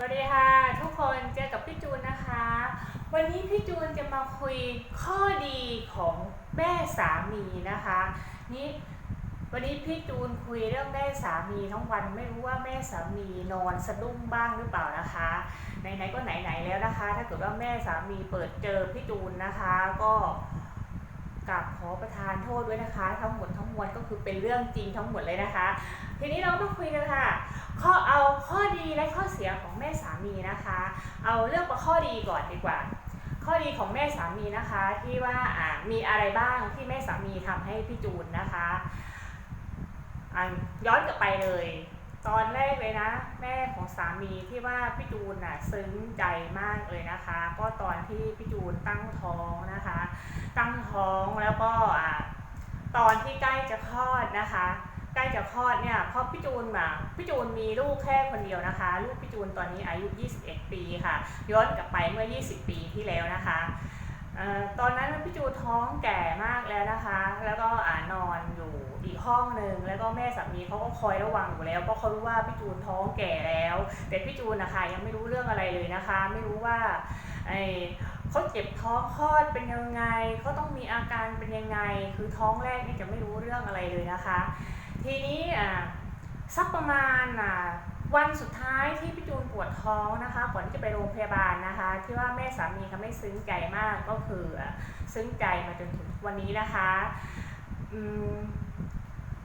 สวัสดีค่ะทุกคนเจอกับพี่จูนนะคะ วันนี้พี่จูนจะมาคุยข้อดีของแม่สามีนะคะนี่วันนี้พี่จูนคุยเรื่องแม่สามีทั้งวันไม่รู้ว่าแม่สามีนอนสะดุ้งบ้างหรือเปล่านะคะไหนๆก็ไหนๆแล้วนะคะ ถ้าเกิดว่าแม่สามีเปิดเจอพี่จูนนะคะ ก็กราบขอประทานโทษด้วยนะคะ ทั้งหมดทั้งมวลก็คือเป็นเรื่องจริงทั้งหมดเลยนะคะ ทีนี้เรามาคุยกันค่ะ ข้อเอาข้อดีและข้อเสียของแม่สามีนะคะ เอาเลือกมาข้อดีก่อนดีกว่า ข้อดีของแม่สามีนะคะที่ว่ามีอะไรบ้างที่แม่สามีทำให้พี่จูนนะคะย้อนกลับไปเลย ตอนแรกเลยนะ แม่ของสามีที่ว่าพี่จูนน่ะซึ้งใจมากเลยนะคะ ก็ตอนที่พี่จูนตั้งท้องนะคะ ตั้งท้องแล้วก็อตอนที่ใกล้จะคลอดนะคะ ล้จะคลอดเนี่ยเพราะพี่จูนมาพี่จูนมีลูกแค่คนเดียวนะคะ ลูกพี่จูนตอนนี้อายุ 21 ปีค่ะ ย้อนกลับไปเมื่อ 20 ปีที่แล้วนะคะออตอนนั้นพี่จูนท้องแก่มากแล้วนะคะ แล้วก็อานอนอยู่อีกห้องหนึ่งแล้วก็แม่สามีเขาก็คอยระวังอยู่แล้วเพราะเขารู้ว่าพี่จูนท้องแก่แล้ว แต่พี่จูนนะคะยังไม่รู้เรื่องอะไรเลยนะคะ ไม่รู้ว่าไอเขาเจ็บท้องคลอดเป็นยังไงเขาต้องมีอาการเป็นยังไง คือท้องแรกนี่จะไม่รู้เรื่องอะไรเลยนะคะ ทีนี้สักประมาณวันสุดท้ายที่พี่จูนปวดท้องนะคะก่อนที่จะไปโรงพยาบาลนะคะ ที่ว่าแม่สามีเขาไม่ซึ้งใจมากก็คือซึ้งใจมาจนถึงวันนี้นะคะ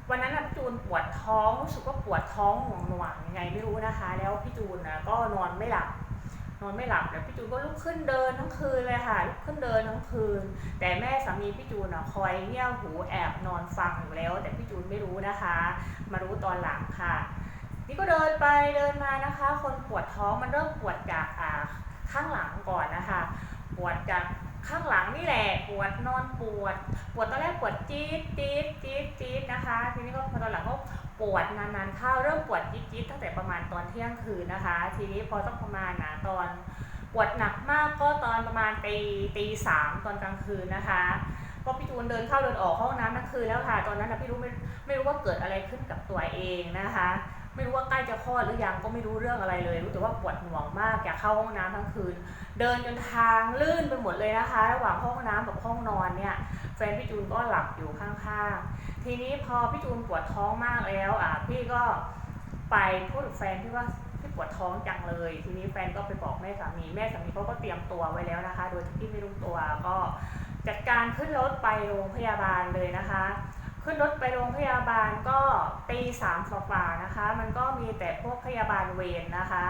วันนั้นพี่จูนปวดท้องรู้สึกว่าปวดท้องหน่วงๆยังไงไม่รู้นะคะ แล้วพี่จูนก็นอนไม่หลับ นอนไม่หลับแล้วพี่จูนก็ลุกขึ้นเดินทั้งคืนเลยค่ะลุกขึ้นเดินทั้งคืน แต่แม่สามีพี่จูนอะคอยเงี่ยวหูแอบนอนฟังอยู่แล้ว แต่พี่จูนไม่รู้นะคะ มารู้ตอนหลังค่ะ นี่ก็เดินไปเดินมานะคะ คนปวดท้องมันเริ่มปวดจากอ่าข้างหลังก่อนนะคะ ปวดจากข้างหลังนี่แหละปวดนอนปวด ปวดตอนแรกปวดจี๊ดจี๊ดจี๊ดจี๊ดนะคะ ทีนี้ก็พอตอนหลังก็ ปวดนานๆเข้าเริ่มปวดจี๊ดๆตั้งแต่ประมาณตอนเที่ยงคืนนะคะ ทีนี้พอต้องประมาณนะตอนปวดหนักมากก็ตอนประมาณตีตีสามตอนกลางคืนนะคะก็พี่จูนเดินเข้าเดินออกห้องน้ำทั้งคืนแล้วค่ะ ตอนนั้นนะพี่รู้ไม่ไม่รู้ว่าเกิดอะไรขึ้นกับตัวเองนะคะ ไม่รู้ว่าใกล้จะคลอดหรือยังก็ไม่รู้เรื่องอะไรเลย รู้แต่ว่าปวดหน่วงมากอยากเข้าห้องน้ำทั้งคืน เดินจนทางลื่นไปหมดเลยนะคะ ระหว่างห้องน้ำกับห้องนอนเนี่ยแฟนพี่จูนก็หลับอยู่ข้างๆ ทีนี้พอพี่จูนปวดท้องมากแล้วอะพี่ก็ไปพูดกับแฟนพี่ว่าพี่ปวดท้องจังเลย ทีนี้แฟนก็ไปบอกแม่สามีแม่สามีเขาก็เตรียมตัวไว้แล้วนะคะ โดยที่พี่ไม่รู้ตัวก็จัดการขึ้นรถไปโรงพยาบาลเลยนะคะ ขึ้นรถไปโรงพยาบาลก็ตีสามฝ่าๆนะคะ มันก็มีแต่พวกพยาบาลเวรนะคะ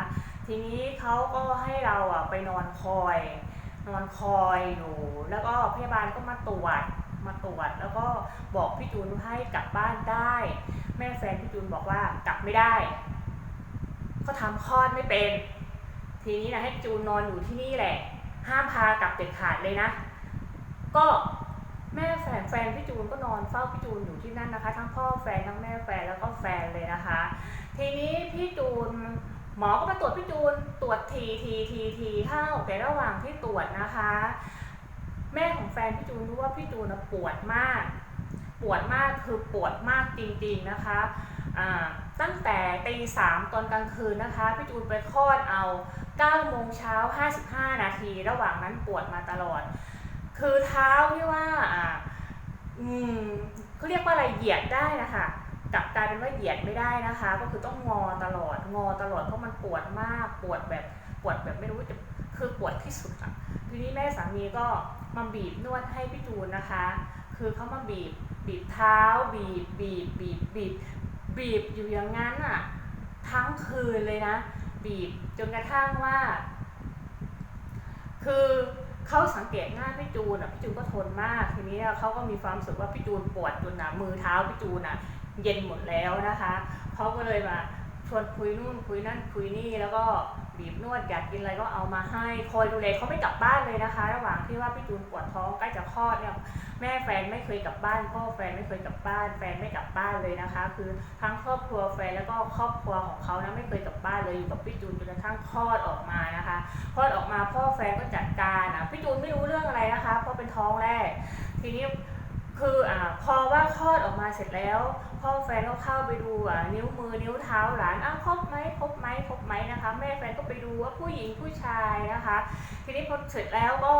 ทีนี้เขาก็ให้เราอะไปนอนคอย นอนคอยอยู่ แล้วก็พยาบาลก็มาตรวจมาตรวจ แล้วก็บอกพี่จูนให้กลับบ้านได้ แม่แฟนพี่จูนบอกว่ากลับไม่ได้เขาทำคลอดไม่เป็น ทีนี้นะให้จูนนอนอยู่ที่นี่แหละ ห้ามพากลับเด็ดขาดเลยนะ ก็ แม่แฟนแฟนพี่จูนก็นอนเฝ้าพี่จูนอยู่ที่นั่นนะคะ ทั้งพ่อแฟนทั้งแม่แฟนแล้วก็แฟนเลยนะคะ ทีนี้พี่จูนหมอก็มาตรวจพี่จูนตรวจทีทีทีทีเข้าแต่ระหว่างที่ตรวจนะคะ แม่ของแฟนพี่จูนรู้ว่าพี่จูนปวดมาก ปวดมากคือปวดมากจริงๆนะคะตั้งแต่ตีสามตอนกลางคืนนะคะพี่จูนไปคลอดเอา9โมงเช้า55 นาที ระหว่างนั้นปวดมาตลอด คือเท้าที่ว่าอ่าอืมเขาเรียกว่าอะไรเหยียดได้นะคะกลับกลายเป็นว่าเหยียดไม่ได้นะคะ ก็คือต้องงอตลอดงอตลอดเพราะมันปวดมากปวดแบบปวดแบบไม่รู้จะคือปวดที่สุดอะทีนี้แม่สามีก็มาบีบนวดให้พี่จูนนะคะ คือเขามาบีบบีบเท้า บีบบีบบีบบีบบีบอยู่อย่างนั้นอะทั้งคืนเลยนะ บีบจนกระทั่งว่า คือ เขาสังเกตหน้าพี่จูนอะพี่จูนก็ทนมาก ทีนี้เขาก็มีความสุขว่าพี่จูนปวดจนนะมือเท้าพี่จูนอะเย็นหมดแล้วนะคะเขาก็เลยมา วนคุยนู่นคุยนั่นคุยนี่แล้วก็บีบนวดอยากกินอะไรก็เอามาให้คอยดูแลเขาไม่กลับบ้านเลยนะคะ ระหว่างที่ว่าพี่จูนปวดท้องใกล้จะคลอดเนี่ยแม่แฟนไม่เคยกลับบ้านพ่อแฟนไม่เคยกลับบ้าน แฟนไม่กลับบ้านเลยนะคะ คือทั้งครอบครัวแฟนแล้วก็ครอบครัวของเขานะไม่เคยกลับบ้านเลยอยู่กับพี่จูนจนกระทั่งคลอดออกมานะคะคลอดออกมาพ่อแฟนก็จัดการอะพี่จูนไม่รู้เรื่องอะไรนะคะ เพราะเป็นท้องแรกทีนี้ คืออ่าพอว่าคลอดออกมาเสร็จแล้วพ่อแฟนก็เข้าไปดูอ่านิ้วมือนิ้วเท้าหลานอ้าวครบไหมครบไหมครบไหมนะคะ แม่แฟนก็ไปดูว่าผู้หญิงผู้ชายนะคะ ทีนี้พอเสร็จแล้วก็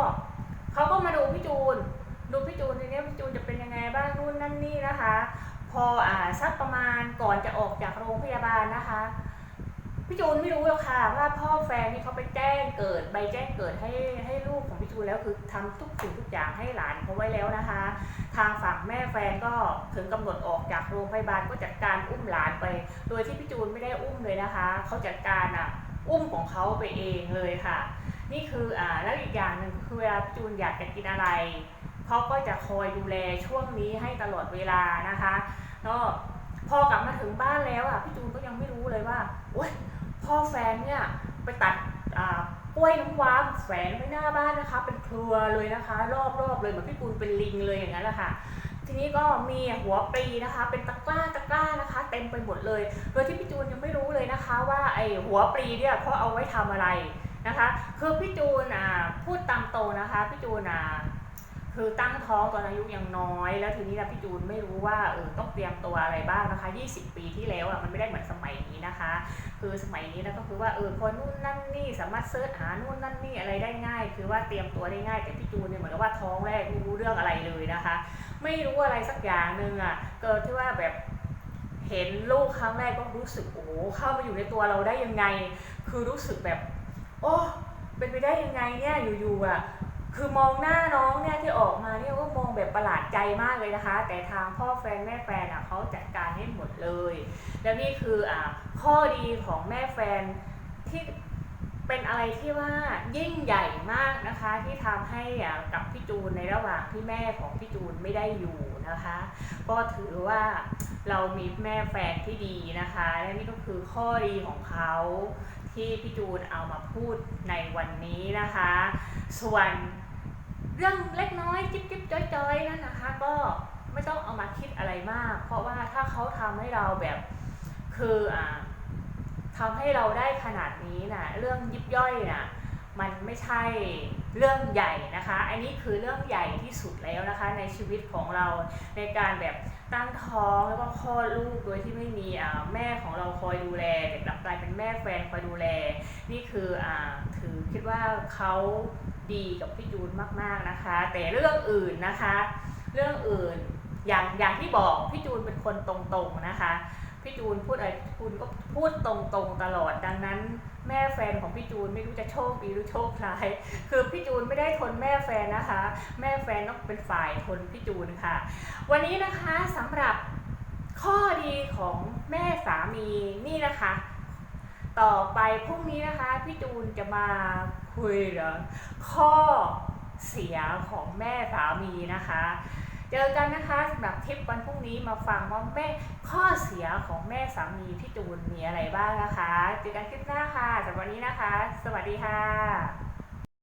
เขาก็มาดูพี่จูน ดูพี่จูนทีนี้พี่จูนจะเป็นยังไงบ้างนู่นนั่นนี่นะคะ พออ่าสักประมาณก่อนจะออกจากโรงพยาบาลนะคะ พี่จูนไม่รู้หรอกค่ะว่าพ่อแฟนนี่เขาไปแจ้งเกิดใบแจ้งเกิดให้ให้ลูกของพี่จูนแล้วคือทำทุกสิ่งทุกอย่างให้หลานเขาไว้แล้วนะคะ ทางฝั่งแม่แฟนก็ถึงกำหนดออกจากโรงพยาบาลก็จัดการอุ้มหลานไป โดยที่พี่จูนไม่ได้อุ้มเลยนะคะเขาจัดการอะอุ้มของเขาไปเองเลยค่ะ นี่คืออ่าแล้วอีกอย่างหนึ่งคือเวลาพี่จูนอยากจะกินอะไรเขาก็จะคอยดูแลช่วงนี้ให้ตลอดเวลานะคะก็พอกลับมาถึงบ้านแล้วอะพี่จูนก็ยังไม่รู้ พ่อแฟนเนี่ยไปตัดกล้วยน้ำว้าแฝนไว้หน้าบ้านนะคะ เป็นครัวเลยนะคะ รอบๆเลยเหมือนพี่ปูนเป็นลิงเลยอย่างนั้นแหละค่ะทีนี้ก็มีหัวปลีนะคะ เป็นตะกร้าตะกร้านะคะ เต็มไปหมดเลย โดยที่พี่จูนยังไม่รู้เลยนะคะ ว่าไอหัวปลีเนี่ยเขาเอาไว้ทำอะไรนะคะ คือพี่จูนอะพูดตามโตนะคะพี่จูนอะคือตั้งท้องตอนอายุยังน้อย แล้วทีนี้นะพี่จูนไม่รู้ว่าเออต้องเตรียมตัวอะไรบ้างนะคะ 20 ปีที่แล้วอะมันไม่ได้เหมือนสมัยนี้นะคะ คือสมัยนี้นะก็คือว่าเออพอนู่นนั่นนี่สามารถเซิร์ชหานู่นนั่นนี่อะไรได้ง่าย คือว่าเตรียมตัวได้ง่ายแต่พี่จูนเนี่ยเหมือนกับว่าท้องแรกไม่รู้เรื่องอะไรเลยนะคะ ไม่รู้อะไรสักอย่างหนึ่งอะเกิดที่ว่าแบบเห็นลูกครั้งแรกก็รู้สึกโอ้เข้ามาอยู่ในตัวเราได้ยังไง คือรู้สึกแบบ โอ้เป็นไปได้ยังไงเนี่ยอยู่ๆอะ คือมองหน้าน้องเนี่ยที่ออกมาเนี่ยก็มองแบบประหลาดใจมากเลยนะคะ แต่ทางพ่อแฟนแม่แฟนอะเขาจัดการให้หมดเลย แล้วนี่คืออ่าข้อดีของแม่แฟนที่เป็นอะไรที่ว่ายิ่งใหญ่มากนะคะที่ทำให้อ่ากับพี่จูนในระหว่างที่แม่ของพี่จูนไม่ได้อยู่นะคะ ก็ถือว่าเรามีแม่แฟนที่ดีนะคะ และนี่ก็คือข้อดีของเขา ที่พี่จูนเอามาพูดในวันนี้นะคะ ส่วนเรื่องเล็กน้อยจิ๊บจิ๊บจ้อยจ้อยนั่นนะคะ ก็ไม่ต้องเอามาคิดอะไรมาก เพราะว่าถ้าเขาทำให้เราแบบคืออ่าทำให้เราได้ขนาดนี้นะเรื่องยิบย่อยนะ มันไม่ใช่เรื่องใหญ่นะคะ อันนี้คือเรื่องใหญ่ที่สุดแล้วนะคะ ในชีวิตของเราในการแบบตั้งท้องแล้วก็คลอดลูกโดยที่ไม่มีแม่ของเราคอยดูแลแต่กลับกลายเป็นแม่แฟนคอยดูแล นี่คืออถือคิดว่าเขาดีกับพี่จูนมากๆนะคะ แต่เรื่องอื่นนะคะ เรื่องอื่นอย่างอย่างที่บอกพี่จูนเป็นคนตรงๆนะคะ พี่จูนพูดอะไรคุณก็พูดตรงๆตลอดดังนั้น แม่แฟนของพี่จูนไม่รู้จะโชคดีหรือโชคร้าย คือพี่จูนไม่ได้ทนแม่แฟนนะคะ แม่แฟนต้องเป็นฝ่ายทนพี่จูนค่ะ วันนี้นะคะสำหรับข้อดีของแม่สามีนี่นะคะ ต่อไปพรุ่งนี้นะคะพี่จูนจะมาคุยเรื่องข้อเสียของแม่สามีนะคะ เจอกันนะคะสำหรับทริปวันพรุ่งนี้มาฟังว่าแม่ข้อเสียของแม่สามีพี่จูนมีอะไรบ้างนะคะ เจอกันคลิปหน้าค่ะสำหรับวันนี้นะคะ สวัสดีค่ะ